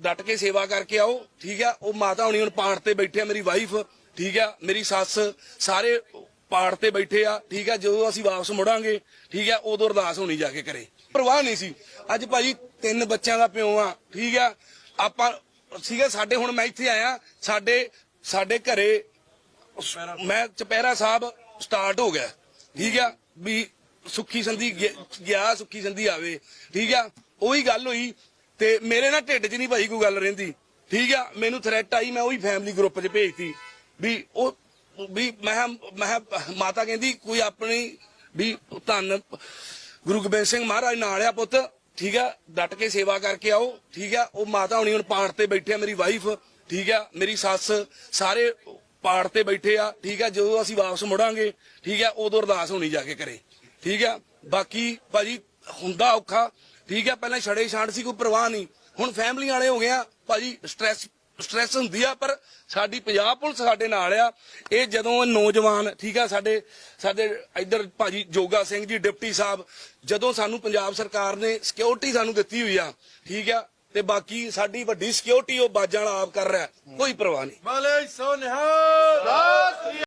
ਡਟ ਕੇ ਸੇਵਾ ਕਰਕੇ ਆਓ, ਠੀਕ ਆ? ਉਹ ਮਾਤਾ ਹੁਣੀ ਹੁਣ ਪਾਠ ਤੇ ਬੈਠੇ ਆ, ਮੇਰੀ ਵਾਈਫ ਠੀਕ ਆ? ਮੇਰੀ ਸੱਸ, ਸਾਰੇ ਪਾਠ ਤੇ ਬੈਠੇ ਆ, ਠੀਕ ਆ? ਜਦੋਂ ਅਸੀਂ ਵਾਪਸ ਮੁੜਾਂਗੇ, ਠੀਕ ਆ? ਉਦੋਂ ਅਰਦਾਸ ਹੋਣੀ ਜਾ ਕੇ ਕਰੇ ਪਰਵਾਹ ਨਹੀਂ ਸੀ। ਅੱਜ ਭਾਜੀ ਤਿੰਨ ਬੱਚਿਆਂ ਦਾ ਪਿਓ ਆ, ਠੀਕ ਆ? ਆਪਾਂ ਸੀਗਾ ਸਾਡੇ ਹੁਣ ਮੈਂ ਇੱਥੇ ਆਇਆ, ਸਾਡੇ ਸਾਡੇ ਘਰੇ ਮੈਂ ਚਪੈਰਾ ਸਾਹਿਬ ਸਟਾਰਟ ਹੋ ਗਿਆ, ਠੀਕ ਆ? ਵੀ ਸੁੱਖੀ ਸੰਧੀ ਗਿਆ, ਸੁੱਖੀ ਸੰਧੀ ਆਵੇ, ਠੀਕ ਆ? ਉਹੀ ਗੱਲ ਹੋਈ ਤੇ ਮੇਰੇ ਨਾਲ ਢਿੱਡ 'ਚ ਨਹੀਂ ਭਾਈ ਕੋਈ ਗੱਲ ਰਹਿੰਦੀ। ਠੀਕ ਆ, ਮੈਨੂੰ ਥ੍ਰੈਟ ਆਈ, ਮੈਂ ਉਹੀ ਫੈਮਿਲੀ ਗਰੁੱਪ 'ਚ ਭੇਜਤੀ ਵੀ ਉਹ, ਵੀ ਮੈਂ ਮੈਂ ਮਾਤਾ ਕਹਿੰਦੀ, ਕੋਈ ਆਪਣੀ ਵੀ ਧੰਨ ਗੁਰੂ ਗੋਬਿੰਦ ਸਿੰਘ ਮਹਾਰਾਜ ਨਾਲ ਆ ਪੁੱਤ, ਠੀਕ ਆ, ਡਟ ਕੇ ਸੇਵਾ ਕਰਕੇ ਆਓ, ਠੀਕ ਆ, ਉਹ ਮਾਤਾ ਹੁਣੀ ਹੁਣ ਪਾਠ ਤੇ ਬੈਠੇ ਆ, ਮੇਰੀ ਵਾਈਫ ਠੀਕ ਆ, ਮੇਰੀ ਸੱਸ, ਸਾਰੇ ਪਾਠ ਤੇ ਬੈਠੇ ਆ, ਠੀਕ ਆ, ਜਦੋਂ ਅਸੀਂ ਵਾਪਸ ਮੁੜਾਂਗੇ, ਠੀਕ ਆ, ਉਦੋਂ ਅਰਦਾਸ ਹੋਣੀ ਜਾ ਕੇ ਕਰੇ, ਠੀਕ ਆ, ਬਾਕੀ ਭਾਜੀ, ਹੁੰਦਾ ਔਖਾ ਠੀਕ ਆ ਪਹਿਲਾਂ ਛੜੇ ਛਾਂਟ ਸੀ, ਕੋਈ ਪਰਵਾਹ ਨਹੀਂ। ਹੁਣ ਫੈਮਿਲੀ ਵਾਲੇ ਹੋ ਗਏ ਆ, ਭਾਜੀ ਸਟ੍ਰੈਸ ਸਟ੍ਰੈਸ ਹੁੰਦੀ ਆ, ਪਰ ਸਾਡੀ ਪੰਜਾਬ ਪੁਲਿਸ ਸਾਡੇ ਨਾਲ ਆ। ਇਹ ਜਦੋਂ ਨੌਜਵਾਨ, ਠੀਕ ਆ, ਸਾਡੇ ਸਾਡੇ ਇੱਧਰ ਭਾਜੀ ਜੋਗਾ ਸਿੰਘ ਜੀ, ਡਿਪਟੀ ਸਾਹਿਬ, ਜਦੋਂ ਸਾਨੂੰ ਪੰਜਾਬ ਸਰਕਾਰ ਨੇ ਸਿਕਿਉਰਿਟੀ ਸਾਨੂੰ ਦਿੱਤੀ ਹੋਈ ਆ, ਠੀਕ ਆ, ਤੇ ਬਾਕੀ ਸਾਡੀ ਵੱਡੀ ਸਿਕਿਉਰਿਟੀ ਉਹ ਬਾਜਾਂ ਵਾਲਾ ਆਪ ਕਰ ਰਿਹਾ, ਕੋਈ ਪਰਵਾਹ ਨਹੀਂ। ਮਲੇ ਸੋ ਨਿਹਾਲ।